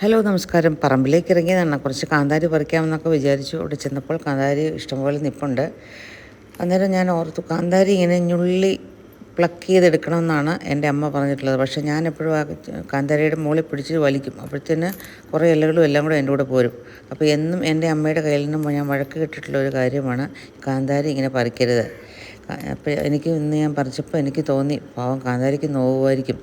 Hello നമസ്കാരം. പറമ്പിലേക്ക് ഇറങ്ങിയതാണ്. കുറച്ച് കാന്താരി പറിക്കാമെന്നൊക്കെ വിചാരിച്ചു. അവിടെ ചെന്നപ്പോൾ കാന്താരി ഇഷ്ടംപോലെ നിപ്പുണ്ട്. അന്നേരം ഞാൻ ഓർത്തു കാന്താരി ഇങ്ങനെ ഞുള്ളി പ്ലക്ക് ചെയ്തെടുക്കണമെന്നാണ് എന്റെ അമ്മ പറഞ്ഞിട്ടുള്ളത്. പക്ഷേ ഞാൻ എപ്പോഴും ആ കാന്താരിയുടെ മുകളിൽ പിടിച്ച് വലിക്കും. അപ്പോഴത്തേന് കുറേ ഇലകളും എല്ലാം കൂടെ എന്റെ കൂടെ പോരും. അപ്പോൾ എന്നും എന്റെ അമ്മയുടെ കയ്യിൽ നിന്നും ഞാൻ വഴക്ക് കിട്ടിയിട്ടുള്ള ഒരു കാര്യമാണ് കാന്താരി ഇങ്ങനെ പറിക്കരുത്. അപ്പോൾ എനിക്ക് ഇന്ന് ഞാൻ പറിച്ചപ്പോൾ എനിക്ക് തോന്നി പാവം കാന്താരിക്ക് നോവുമായിരിക്കും.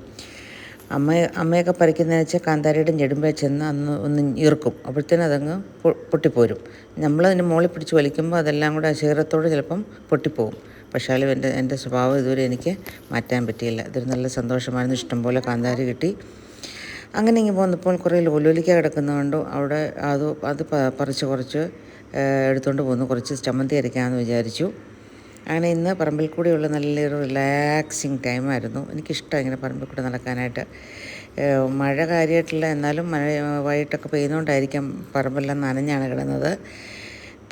അമ്മ അമ്മയൊക്കെ പറിക്കുന്നതെന്ന് വെച്ചാൽ കാന്താരിയുടെ ഞെടുമ്പേ ചെന്ന് അന്ന് ഒന്ന് ഈർക്കും അപ്പോഴത്തേനും അതങ്ങ് പൊട്ടിപ്പോരും. നമ്മൾ മുകളിൽ പിടിച്ച് വലിക്കുമ്പോൾ അതെല്ലാം കൂടെ ശീറത്തോട് ചിലപ്പം പൊട്ടിപ്പോവും. പക്ഷേ എന്റെ എന്റെ സ്വഭാവം ഇതുവരെ എനിക്ക് മാറ്റാൻ പറ്റിയില്ല. ഇതൊരു നല്ല സന്തോഷമായിരുന്നു. ഇഷ്ടംപോലെ കാന്താരി കിട്ടി. അങ്ങനെ ഇങ്ങനെ പോന്നപ്പോൾ കുറേ ലോലോലിക്ക കിടക്കുന്നതുകൊണ്ടും അവിടെ അത് അത് പറിച്ച് കുറച്ച് എടുത്തുകൊണ്ട് പോന്നു. കുറച്ച് ചമ്മന്തി അരയ്ക്കാമെന്ന് വിചാരിച്ചു. അങ്ങനെ ഇന്ന് പറമ്പിൽ കൂടിയുള്ള നല്ലൊരു റിലാക്സിങ് ടൈമായിരുന്നു എനിക്കിഷ്ടം ഇങ്ങനെ പറമ്പിൽ കൂടെ നടക്കാനായിട്ട്. മഴ കാര്യമായിട്ടില്ല എന്നാലും മഴ വൈകിട്ടൊക്കെ പെയ്യുന്നതുകൊണ്ടായിരിക്കാം പറമ്പെല്ലാം നനഞ്ഞാണ് കിടന്നത്.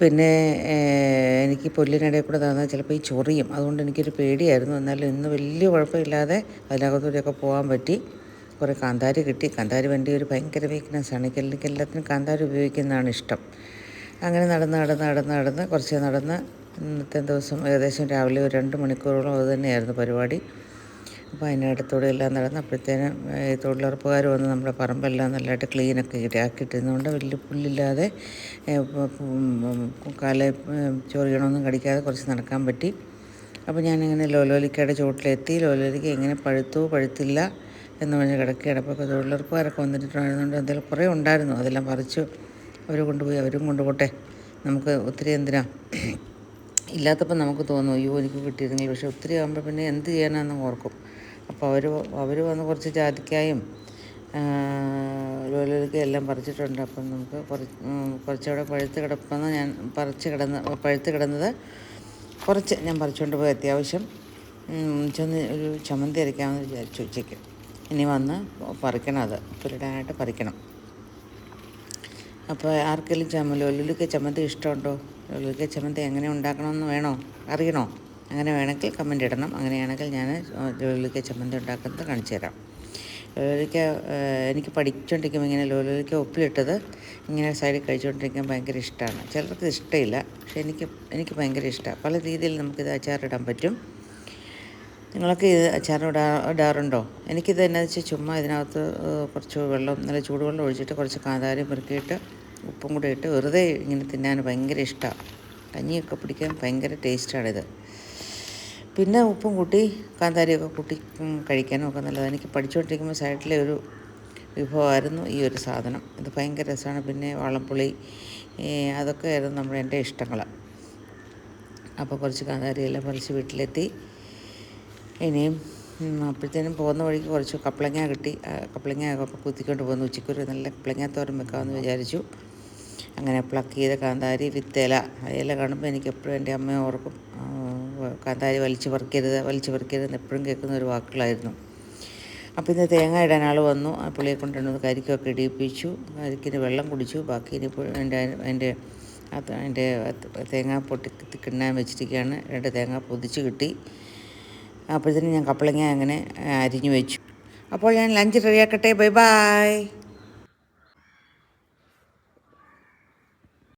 പിന്നെ എനിക്ക് പുല്ലിനിടയിൽ കൂടെ തന്നാൽ ചിലപ്പോൾ ഈ ചൊറിയും. അതുകൊണ്ട് എനിക്കൊരു പേടിയായിരുന്നു. എന്നാലും ഇന്ന് വലിയ കുഴപ്പമില്ലാതെ അതിനകത്തൂടെയൊക്കെ പോകാൻ പറ്റി. കുറേ കാന്താരി കിട്ടി. കാന്താരി വണ്ടി ഒരു ഭയങ്കര വീക്ക്നെസ്സാണ് എനിക്ക് എല്ലാത്തിനും കാന്താരി ഉപയോഗിക്കുന്നതാണ് ഇഷ്ടം. അങ്ങനെ നടന്ന് നടന്ന് നടന്ന് നടന്ന് കുറച്ച് നടന്ന് ഇന്നത്തെ ദിവസം ഏകദേശം രാവിലെ ഒരു രണ്ട് മണിക്കൂറോളം അത് തന്നെയായിരുന്നു പരിപാടി. അപ്പോൾ അതിനടുത്തൂടെ എല്ലാം നടന്ന് അപ്പോഴത്തേനും തൊഴിലുറപ്പുകാർ വന്ന് നമ്മുടെ പറമ്പെല്ലാം നല്ലതായിട്ട് ക്ലീനൊക്കെ ആക്കിയിട്ടിരുന്നുകൊണ്ട് വലിയ പുല്ലില്ലാതെ കാലെ ചൊറിയണമൊന്നും കടിക്കാതെ കുറച്ച് നടക്കാൻ പറ്റി. അപ്പോൾ ഞാനിങ്ങനെ ലോലോലിക്കയുടെ ചുവട്ടിലെത്തി. ലോലോലിക്ക എങ്ങനെ പഴുത്തു പഴുത്തില്ല എന്ന് പറഞ്ഞ് കിടക്കുകയാണ്. അപ്പോൾ തൊഴിലുറപ്പുകാരൊക്കെ വന്നിട്ടുണ്ടായിരുന്നുകൊണ്ട് എന്തെങ്കിലും കുറേ ഉണ്ടായിരുന്നു. അതെല്ലാം പറിച്ചു അവർ കൊണ്ടുപോയി അവരും കൊണ്ടുപോട്ടെ. നമുക്ക് ഒത്തിരി എന്തിനാ? ഇല്ലാത്തപ്പോൾ നമുക്ക് തോന്നും അയ്യോ എനിക്ക് കിട്ടിയിരുന്നെങ്കിൽ. പക്ഷെ ഒത്തിരി ആകുമ്പോൾ പിന്നെ എന്ത് ചെയ്യാനാണെന്ന് ഓർക്കും. അപ്പോൾ അവർ അവർ വന്ന് കുറച്ച് ജാതിക്കായും ലോലൊലിക്ക എല്ലാം പറിച്ചിട്ടുണ്ട്. അപ്പം നമുക്ക് കുറച്ച് കുറച്ചുകൂടെ പഴുത്ത് കിടക്കുന്ന ഞാൻ പറിച്ച് കിടന്ന് പഴുത്ത് കിടന്നത് കുറച്ച് ഞാൻ പറിച്ചുകൊണ്ട് പോയി അത്യാവശ്യം. ചെന്ന് ഒരു ചമ്മന്തി അരയ്ക്കാമെന്ന് വിചാരിച്ചു ഉച്ചയ്ക്ക്. ഇനി വന്ന് പറിക്കണം അത് പുരടാനായിട്ട് പറിക്കണം. അപ്പോൾ ആർക്കെങ്കിലും ചമ്മ ലൊല്ലുലിക്ക ചമ്മന്തി ഇഷ്ടമുണ്ടോ? ലൊല്ലുലിക്ക ചമ്മന്തി എങ്ങനെ ഉണ്ടാക്കണമെന്ന് വേണോ? അറിയണോ? അങ്ങനെ വേണമെങ്കിൽ കമന്റ് ഇടണം. അങ്ങനെയാണെങ്കിൽ ഞാൻ ലൊല്ലുലിക്ക ചമ്മന്തി ഉണ്ടാക്കുന്നത് കാണിച്ചു തരാം. ലോലിക്ക എനിക്ക് പഠിച്ചുകൊണ്ടിരിക്കുമ്പോൾ ഇങ്ങനെ ലോലിക്ക ഉപ്പിലിട്ടത് ഇങ്ങനെ സൈഡിൽ കഴിച്ചുകൊണ്ടിരിക്കാൻ ഭയങ്കര ഇഷ്ടമാണ് ചിലർക്ക് ഇഷ്ടമില്ല. പക്ഷെ എനിക്ക് എനിക്ക് ഭയങ്കര ഇഷ്ടമാണ് പല രീതിയിൽ നമുക്കിത് അച്ചാറിടാൻ പറ്റും. നിങ്ങളൊക്കെ ഇത് അച്ചാറിന് ഇടാ ഇടാറുണ്ടോ? എനിക്കിത് എന്നാ വെച്ചാൽ ചുമ്മാ ഇതിനകത്ത് കുറച്ച് വെള്ളം നല്ല ചൂടുവെള്ളം ഒഴിച്ചിട്ട് കുറച്ച് കാന്താരി പെറുക്കിയിട്ട് ഉപ്പും കൂടെ ഇട്ട് വെറുതെ ഇങ്ങനെ തിന്നാൻ ഭയങ്കര ഇഷ്ടമാണ് കഞ്ഞിയൊക്കെ പിടിക്കാൻ ഭയങ്കര ടേസ്റ്റാണിത്. പിന്നെ ഉപ്പും കൂട്ടി കാന്താരിയൊക്കെ കൂട്ടി കഴിക്കാനും ഒക്കെ നല്ലതാണ് എനിക്ക് പഠിച്ചുകൊണ്ടിരിക്കുമ്പോൾ സൈഡിലെ ഒരു വിഭവമായിരുന്നു ഈ ഒരു സാധനം. ഇത് ഭയങ്കര രസമാണ് പിന്നെ വാളംപുളി അതൊക്കെ ആയിരുന്നു നമ്മുടെ എന്റെ ഇഷ്ടങ്ങൾ അപ്പോൾ കുറച്ച് കാന്താരിയെല്ലാം പറിച്ച് വീട്ടിലെത്തി. ഇനിയും അപ്പോഴത്തേനും പോകുന്ന വഴിക്ക് കുറച്ച് കപ്പളങ്ങ കിട്ടി. കപ്പളങ്ങ കുത്തിക്കൊണ്ട് പോകുന്നു. ഉച്ചയ്ക്കൊരു നല്ല കപ്പളങ്ങ തോരൻ വെക്കാമെന്ന് വിചാരിച്ചു. അങ്ങനെ പ്ലക്ക് ചെയ്ത കാന്താരി വിത്തേല ഇല. കാണുമ്പോൾ എനിക്ക് എപ്പോഴും എന്റെ അമ്മയെ ഓർക്കും. കാന്താരി വലിച്ചു പറിക്കരുത് വലിച്ചു പറിക്കരുത് എപ്പോഴും കേൾക്കുന്ന ഒരു വാക്കുകളായിരുന്നു. അപ്പോൾ ഇന്ന് തേങ്ങ ഇടാൻ ആൾ വന്നു. ആ പുള്ളിയെ കൊണ്ടുവന്നത് കരിക്കൊക്കെ ഇടിയിപ്പിച്ചു കരിക്കിന് വെള്ളം കുടിച്ചു. ബാക്കി ഇനിയിപ്പോൾ എന്റെ എന്റെ എന്റെ തേങ്ങ പൊട്ടി കിണ്ണാൻ വെച്ചിരിക്കുകയാണ്. രണ്ട് തേങ്ങ പൊതിച്ച് കിട്ടി. അപ്പോഴത്തേനും ഞാൻ കപ്പളങ്ങ അങ്ങനെ അരിഞ്ഞു വെച്ചു. അപ്പോൾ ഞാൻ ലഞ്ച് റെഡിയാക്കട്ടെ ബൈ ബായ്